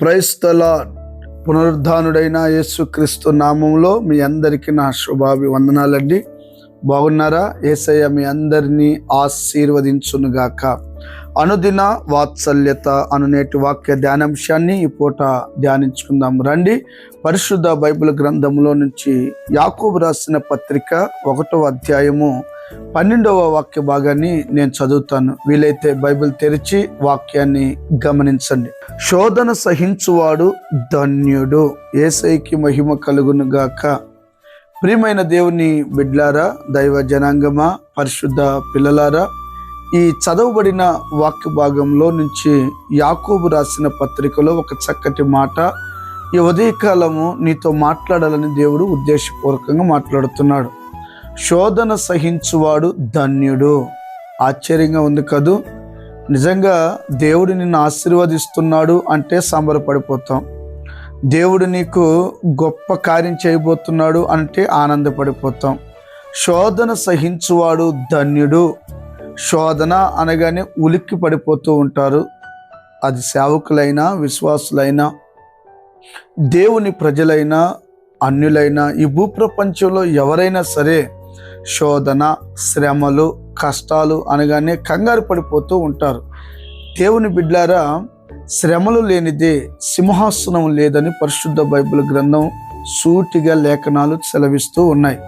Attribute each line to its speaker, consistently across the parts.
Speaker 1: క్రైస్తల పునరుద్ధానుడైన యేసుక్రీస్తు నామంలో మీ అందరికీ నా శుభాభివందనాలండి. బాగున్నారా? ఏసయ్య మీ అందరినీ ఆశీర్వదించునుగాక. అనుదిన వాత్సల్యత అనునేటి వాక్య ధ్యానాంశాన్ని ఈ పూట ధ్యానించుకుందాం. రండి. పరిశుద్ధ బైబిల్ గ్రంథంలో నుంచి యాకూబ్ రాసిన పత్రిక ఒకటో అధ్యాయము పన్నెండవ వాక్య భాగాన్ని నేను చదువుతాను. వీలైతే బైబిల్ తెరిచి వాక్యాన్ని గమనించండి. శోధన సహించువాడు ధన్యుడు. ఏసైకి మహిమ కలుగును గాక ప్రియమైన దేవుని బిడ్లారా దైవ జనాంగమా పరిశుద్ధ పిల్లలారా ఈ చదవబడిన వాక్య భాగంలో నుంచి యాకోబు రాసిన పత్రికలో ఒక చక్కటి మాట ఈ ఉదయకాలము నీతో మాట్లాడాలని దేవుడు ఉద్దేశపూర్వకంగా మాట్లాడుతున్నాడు. శోధన సహించువాడు ధన్యుడు. ఆశ్చర్యంగా ఉంది కదూ? నిజంగా దేవుడు నిన్ను ఆశీర్వదిస్తున్నాడు అంటే సంబరపడిపోతాం. దేవుడు నీకు గొప్ప కార్యం చేయబోతున్నాడు అంటే ఆనందపడిపోతాం. శోధన సహించువాడు ధన్యుడు. శోధన అనగానే ఉలిక్కి పడిపోతూ ఉంటారు. అది సేవకులైనా విశ్వాసులైనా దేవుని ప్రజలైనా అన్యులైనా ఈ భూప్రపంచంలో ఎవరైనా సరే శోధన శ్రమలు కష్టాలు అనగానే కంగారు పడిపోతూ ఉంటారు. దేవుని బిడ్లారా శ్రమలు లేనిదే సింహాసనం లేదని పరిశుద్ధ బైబిల్ గ్రంథం సూటిగా లేఖనాలు సెలవిస్తూ ఉన్నాయి.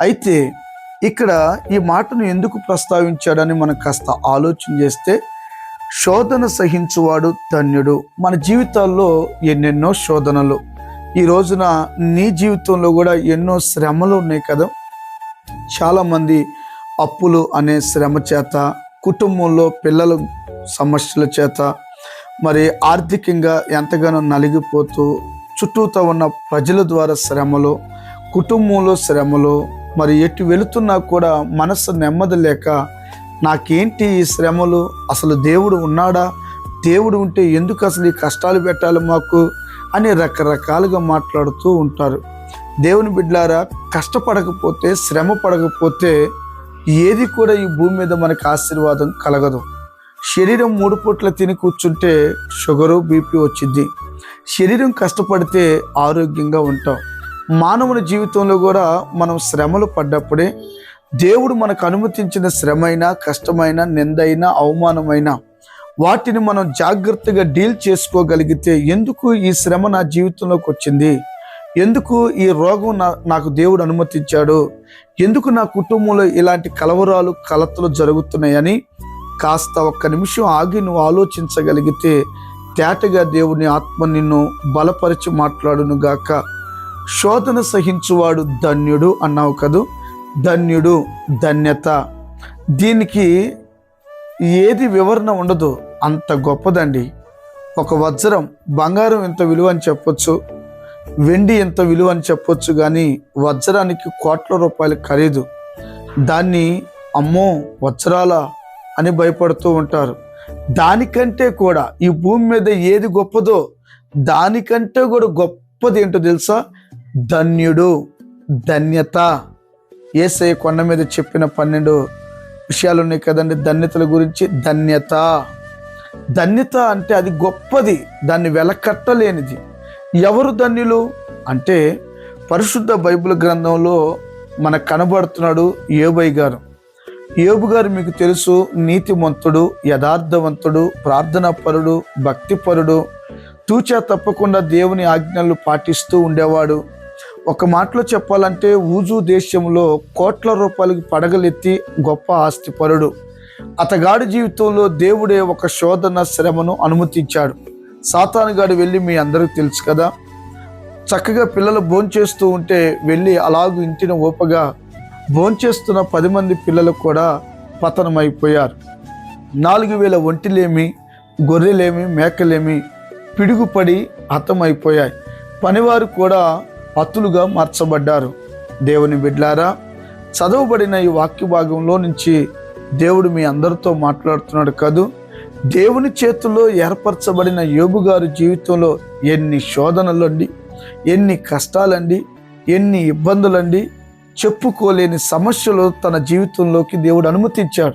Speaker 1: అయితే ఇక్కడ ఈ మాటను ఎందుకు ప్రస్తావించాడని మనం కాస్త ఆలోచన చేస్తే శోధన సహించువాడు ధన్యుడు. మన జీవితాల్లో ఎన్నెన్నో శోధనలు. ఈ రోజున నీ జీవితంలో కూడా ఎన్నో శ్రమలు ఉన్నాయి కదా. చాలామంది అప్పులు అనే శ్రమ చేత కుటుంబంలో పిల్లల సమస్యల చేత మరి ఆర్థికంగా ఎంతగానో నలిగిపోతూ చుట్టూతో ఉన్న ప్రజల ద్వారా శ్రమలు కుటుంబంలో శ్రమలు మరి ఎటు వెళుతున్నా కూడా మనసు నెమ్మది లేక నాకేంటి ఈ శ్రమలు? అసలు దేవుడు ఉన్నాడా? దేవుడు ఉంటే ఎందుకు అసలు ఈ కష్టాలు పెట్టాలి మాకు? అని రకరకాలుగా మాట్లాడుతూ ఉంటారు. దేవుని బిడ్లారా కష్టపడకపోతే శ్రమ పడకపోతే ఏది కూడా ఈ భూమి మీద మనకు ఆశీర్వాదం కలగదు. శరీరం మూడు పూట్ల తిని కూర్చుంటే షుగరు బీపీ వచ్చింది శరీరం కష్టపడితే ఆరోగ్యంగా ఉంటాం. మానవుని జీవితంలో కూడా మనం శ్రమలు పడ్డప్పుడే దేవుడు మనకు అనుమతించిన శ్రమైన కష్టమైన నిందైన అవమానమైన వాటిని మనం జాగ్రత్తగా డీల్ చేసుకోగలిగితే ఎందుకు ఈ శ్రమ నా జీవితంలోకి వచ్చింది? ఎందుకు ఈ రోగం నా నాకు దేవుడు అనుమతించాడు? ఎందుకు నా కుటుంబంలో ఇలాంటి కలవరాలు కలతలు జరుగుతున్నాయని? కాస్త ఒక్క నిమిషం ఆగి నువ్వు ఆలోచించగలిగితే తేటగా దేవుని ఆత్మ నిన్ను బలపరిచి మాట్లాడును గాక. శోధన సహించువాడు ధన్యుడు అన్నావు కదూ? ధన్యుడు ధన్యత. దీనికి ఏది వివరణ ఉండదు అంత గొప్పదండి. ఒక వజ్రం బంగారం ఎంత విలువ అని చెప్పొచ్చు. వెండి ఎంత విలువ అని చెప్పొచ్చు కానీ వజ్రానికి కోట్ల రూపాయలు ఖరీదు. దాన్ని అమ్మో వజ్రాల అని భయపడుతూ ఉంటారు. దానికంటే కూడా ఈ భూమి మీద ఏది గొప్పదో దానికంటే కూడా గొప్పది ఏంటో తెలుసా? ధన్యుడు ధన్యత. ఏసై కొండ మీద చెప్పిన పన్నెండు విషయాలు ఉన్నాయి కదండి. ధన్యతల గురించి ధన్యత. ధన్యత అంటే అది గొప్పది. దాన్ని వెలకట్టలేనిది. ఎవరు ధన్యులు? అంటే పరిశుద్ధ బైబిల్ గ్రంథంలో మనకు కనబడుతున్నాడు యోబై గారు. యోబు గారు మీకు తెలుసు నీతిమంతుడు యథార్థవంతుడు ప్రార్థనాపరుడు భక్తిపరుడు తూచా తప్పకుండా దేవుని ఆజ్ఞలు పాటిస్తూ ఉండేవాడు. ఒక మాటలో చెప్పాలంటే ఊజు దేశంలో కోట్ల రూపాయలకి పడగలెత్తి గొప్ప ఆస్తిపరుడు. అతగాడి జీవితంలో దేవుడే ఒక శోధన శ్రమను అనుమతించాడు. సాతానుగాడు వెళ్ళి మీ అందరికీ తెలుసు కదా. చక్కగా పిల్లలు భోంచేస్తూ ఉంటే వెళ్ళి అలాగూ ఇంటిని ఓపగా భోంచేస్తున్న పది మంది పిల్లలు కూడా పతనమైపోయారు. నాలుగు వేల ఒంటిలేమి గొర్రెలేమి మేకలేమి పిడుగుపడి హతమైపోయాయి. పనివారు కూడా అతులుగా మార్చబడ్డారు. దేవుని బిడ్లారా చదవబడిన ఈ వాక్య భాగంలో నుంచి దేవుడు మీ అందరితో మాట్లాడుతున్నాడు కదూ? దేవుని చేతుల్లో ఏర్పరచబడిన యోబు గారి జీవితంలో ఎన్ని శోధనలండి ఎన్ని కష్టాలండి ఎన్ని ఇబ్బందులండి చెప్పుకోలేని సమస్యలు తన జీవితంలోకి దేవుడు అనుమతించాడు.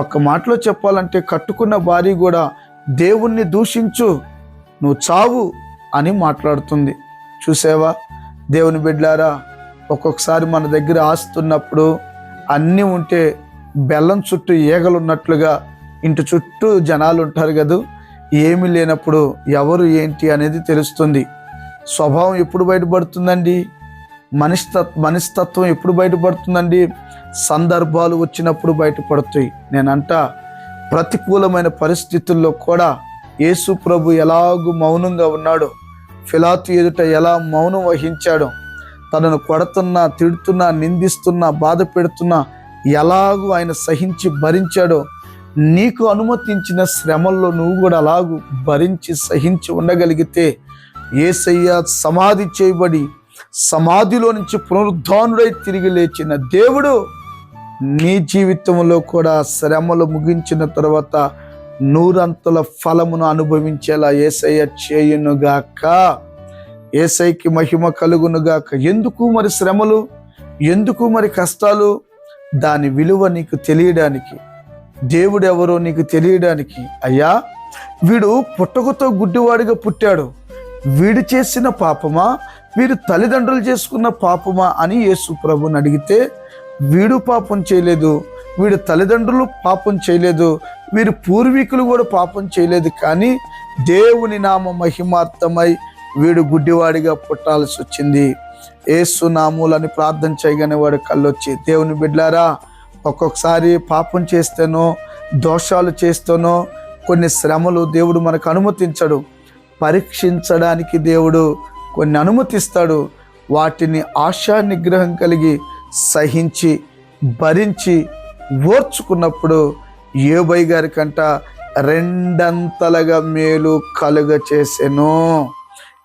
Speaker 1: ఒక్క మాటలో చెప్పాలంటే కట్టుకున్న భార్య కూడా దేవుణ్ణి దూషించు నువ్వు చావు అని మాట్లాడుతుంది. చూసావా? దేవుని బిడ్డారా ఒక్కొక్కసారి మన దగ్గర ఆస్తున్నప్పుడు అన్నీ ఉంటే బెల్లం చుట్టూ ఈగలున్నట్లుగా ఇంటి చుట్టూ జనాలు ఉంటారు కదా. ఏమి లేనప్పుడు ఎవరు ఏంటి అనేది తెలుస్తుంది. స్వభావం ఎప్పుడు బయటపడుతుందండి? మనిషితత్ మనస్తత్వం ఎప్పుడు బయటపడుతుందండి? సందర్భాలు వచ్చినప్పుడు బయటపడుతాయి. నేనంట ప్రతికూలమైన పరిస్థితుల్లో కూడా యేసు ప్రభు ఎలాగూ మౌనంగా ఉన్నాడో ఫిలాతు ఎదుట ఎలా మౌనం వహించాడో తనను కొడుతున్నా తిడుతున్నా నిందిస్తున్నా బాధ పెడుతున్నా ఎలాగూ ఆయన సహించి భరించాడో నీకు అనుమతించిన శ్రమల్లో నువ్వు కూడా అలాగూ భరించి సహించి ఉండగలిగితే ఏసయ్య సమాధి చేయబడి సమాధిలో నుంచి పునరుద్ధానుడై తిరిగి లేచిన దేవుడు నీ జీవితంలో కూడా శ్రమలు ముగించిన తర్వాత నూరంతల ఫలమును అనుభవించేలా ఏసయ్య చేయునుగాక. ఏసైకి మహిమ కలుగునుగాక. ఎందుకు మరి శ్రమలు? ఎందుకు మరి కష్టాలు? దాని విలువ నీకు తెలియడానికి దేవుడు ఎవరో నీకు తెలియడానికి అయ్యా వీడు పుట్టకతో గుడ్డివాడిగా పుట్టాడు. వీడు చేసిన పాపమా? వీడు తల్లిదండ్రులు చేసుకున్న పాపమా అని యేసు ప్రభుని అడిగితే వీడు పాపం చేయలేదు వీడు తల్లిదండ్రులు పాపం చేయలేదు వీరు పూర్వీకులు కూడా పాపం చేయలేదు కానీ దేవుని నామ మహిమార్థమై వీడు గుడ్డివాడిగా పుట్టాల్సి వచ్చింది. ఏసు నామూలని ప్రార్థన చేయగానే వాడు కళ్ళొచ్చి దేవుని బిడ్లారా ఒక్కొక్కసారి పాపం చేస్తేనో దోషాలు చేస్తేనో కొన్ని శ్రమలు దేవుడు మనకు అనుమతించడు. పరీక్షించడానికి దేవుడు కొన్ని అనుమతిస్తాడు. వాటిని ఆశా నిగ్రహం కలిగి సహించి భరించి ఓర్చుకున్నప్పుడు ఏబై గారి కంట రెండంతలుగా మేలు కలుగ చేసెను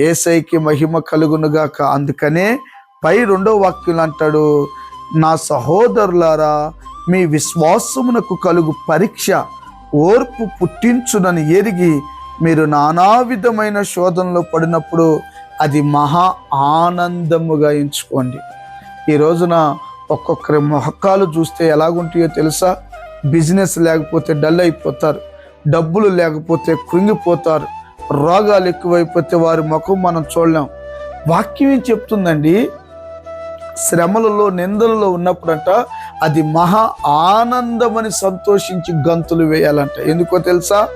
Speaker 1: ఏసైకి మహిమ కలుగునుగాక. అందుకనే పై రెండో వాక్యం అంటాడు నా సహోదరులారా మీ విశ్వాసమునకు కలుగు పరీక్ష ఓర్పు పుట్టించునని ఎరిగి మీరు నానా విధమైన శోధనలో పడినప్పుడు అది మహా ఆనందముగా ఎంచుకోండి. ఈ రోజున ఒక్కొక్కరి మొహకాలు చూస్తే ఎలాగుంటాయో తెలుసా? బిజినెస్ లేకపోతే డల్ అయిపోతారు డబ్బులు లేకపోతే కృంగిపోతారు రోగాలు ఎక్కువైపోతే వారి ముఖం మనం చూడలేం. వాక్యం ఏం చెప్తుందండి? శ్రమలలో నిందలలో ఉన్నప్పుడంట అది మహా ఆనందమని సంతోషించి గంతులు వేయాలంట. ఎందుకో తెలుసా?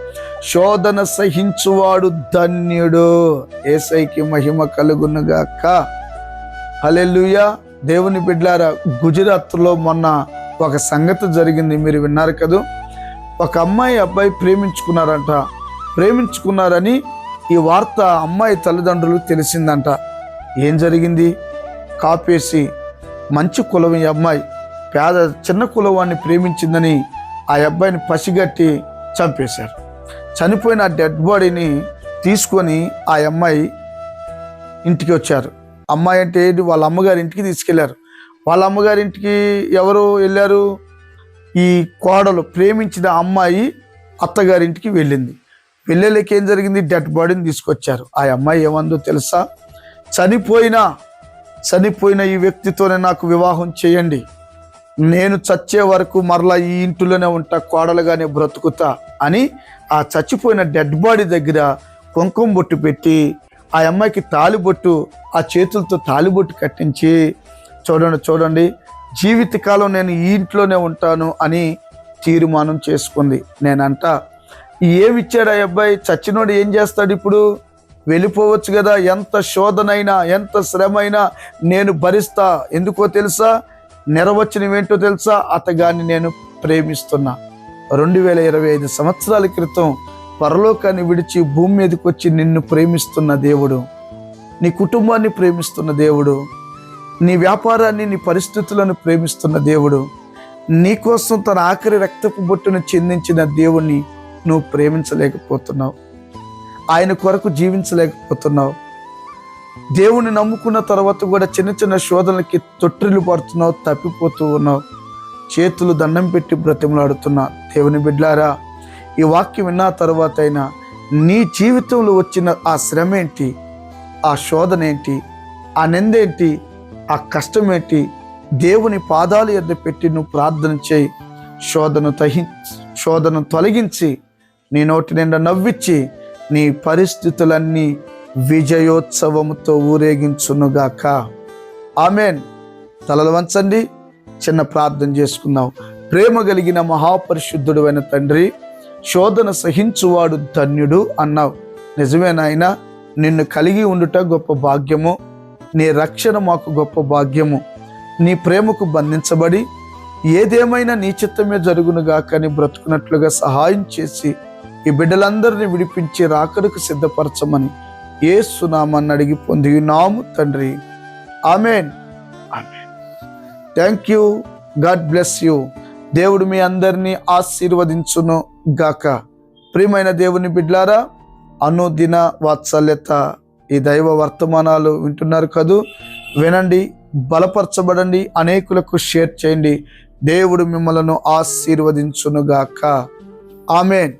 Speaker 1: శోధన సహించువాడు ధన్యుడు. ఏసైకి మహిమ కలుగునుగాక. హలెలుయా దేవుని బిడ్లారా గుజరాత్లో మొన్న ఒక సంగతి జరిగింది. మీరు విన్నారు కదూ? ఒక అమ్మాయి అబ్బాయి ప్రేమించుకున్నారంట. ప్రేమించుకున్నారని ఈ వార్త అమ్మాయి తల్లిదండ్రులు తెలిసిందంట. ఏం జరిగింది? కాపేసి మంచి కులం ఈ అమ్మాయి పేద చిన్న కులవాన్ని ప్రేమించిందని ఆ అబ్బాయిని పసిగట్టి చంపేశారు. చనిపోయిన ఆ డెడ్ బాడీని తీసుకొని ఆ అమ్మాయి ఇంటికి వచ్చారు. అమ్మాయి అంటే ఏంటి? వాళ్ళ అమ్మగారి ఇంటికి తీసుకెళ్ళారు. వాళ్ళ అమ్మగారి ఇంటికి ఎవరు వెళ్ళారు? ఈ కోడలు ప్రేమించిన అమ్మాయి అత్తగారింటికి వెళ్ళింది. వెళ్ళలేక ఏం జరిగింది? డెడ్ బాడీని తీసుకొచ్చారు. ఆ అమ్మాయి ఏమందో తెలుసా? చనిపోయినా చనిపోయిన ఈ వ్యక్తితోనే నాకు వివాహం చేయండి. నేను చచ్చే వరకు మరలా ఈ ఇంటిలోనే ఉంటా కోడలుగానే బ్రతుకుతా అని ఆ చచ్చిపోయిన డెడ్ బాడీ దగ్గర కుంకుమ బొట్టు పెట్టి ఆ అమ్మాయికి తాలిబొట్టు ఆ చేతులతో తాలిబొట్టు కట్టించి చూడండి చూడండి జీవితకాలం నేను ఈ ఇంట్లోనే ఉంటాను అని తీర్మానం చేసుకుంది. నేనంట ఏమి ఇచ్చాడు ఆ అబ్బాయి? చచ్చినోడు ఏం చేస్తాడు ఇప్పుడు? వెళ్ళిపోవచ్చు కదా. ఎంత శోధనైనా ఎంత శ్రమైనా నేను భరిస్తా. ఎందుకో తెలుసా? నెరవచ్చినవేంటో తెలుసా? అతగాన్ని నేను ప్రేమిస్తున్నా. రెండు వేల ఇరవై ఐదు సంవత్సరాల క్రితం పరలోకాన్ని విడిచి భూమి మీదకి వచ్చి నిన్ను ప్రేమిస్తున్న దేవుడు నీ కుటుంబాన్ని ప్రేమిస్తున్న దేవుడు నీ వ్యాపారాన్ని నీ పరిస్థితులను ప్రేమిస్తున్న దేవుడు నీకోసం తన ఆఖరి రక్తపు బొట్టును చెందించిన దేవుణ్ణి నువ్వు ప్రేమించలేకపోతున్నావు. ఆయన కొరకు జీవించలేకపోతున్నావు. దేవుని నమ్ముకున్న తర్వాత కూడా చిన్న చిన్న శోధనలకి తొట్టిల్లు పడుతున్నావు తప్పిపోతూ ఉన్నావు. చేతులు దండం పెట్టి బ్రతిమలాడుతున్నా. దేవుని బిడ్లారా ఈ వాక్యం విన్న తర్వాత అయినా నీ జీవితంలో వచ్చిన ఆ శ్రమ ఏంటి ఆ శోధన ఏంటి ఆ నిందేంటి? ఆ కష్టం ఏంటి దేవుని పాదాలు ఎద్ద పెట్టి నువ్వు ప్రార్థన చేయి. శోధన తహి శోధను తొలగించి నీ నోటి నిండా నవ్విచ్చి నీ పరిస్థితులన్నీ విజయోత్సవంతో ఊరేగించునుగాక. ఆమెన్. తలలు వంచండి చిన్న ప్రార్థన చేసుకుందాం. ప్రేమ కలిగిన మహాపరిశుద్ధుడు అయిన తండ్రి శోధన సహించువాడు ధన్యుడు అన్నావు. నిజమే నాయనా నిన్ను కలిగి ఉండుట గొప్ప భాగ్యము నీ రక్షణ మాకు గొప్ప భాగ్యము. నీ ప్రేమకు బంధించబడి ఏదేమైనా నీ చిత్తమే జరుగునుగా కానీ బ్రతుకున్నట్లుగా సహాయం చేసి ఈ బిడ్డలందరినీ విడిపించి రాకడకు సిద్ధపరచమని ఏ సునామని అడిగి పొంది నాము తండ్రి. Amen. Amen. Thank you. God bless you. దేవుడు మీ అందరినీ ఆశీర్వదించును గాక. ప్రియమైన దేవుని బిడ్లారా అనుదిన వాత్సల్యత ఈ దైవ వర్తమానాలు వింటున్నారు కదూ? వినండి బలపరచబడండి అనేకులకు షేర్ చేయండి. దేవుడు మిమ్మలను ఆశీర్వదించునుగాక ఆమెన్.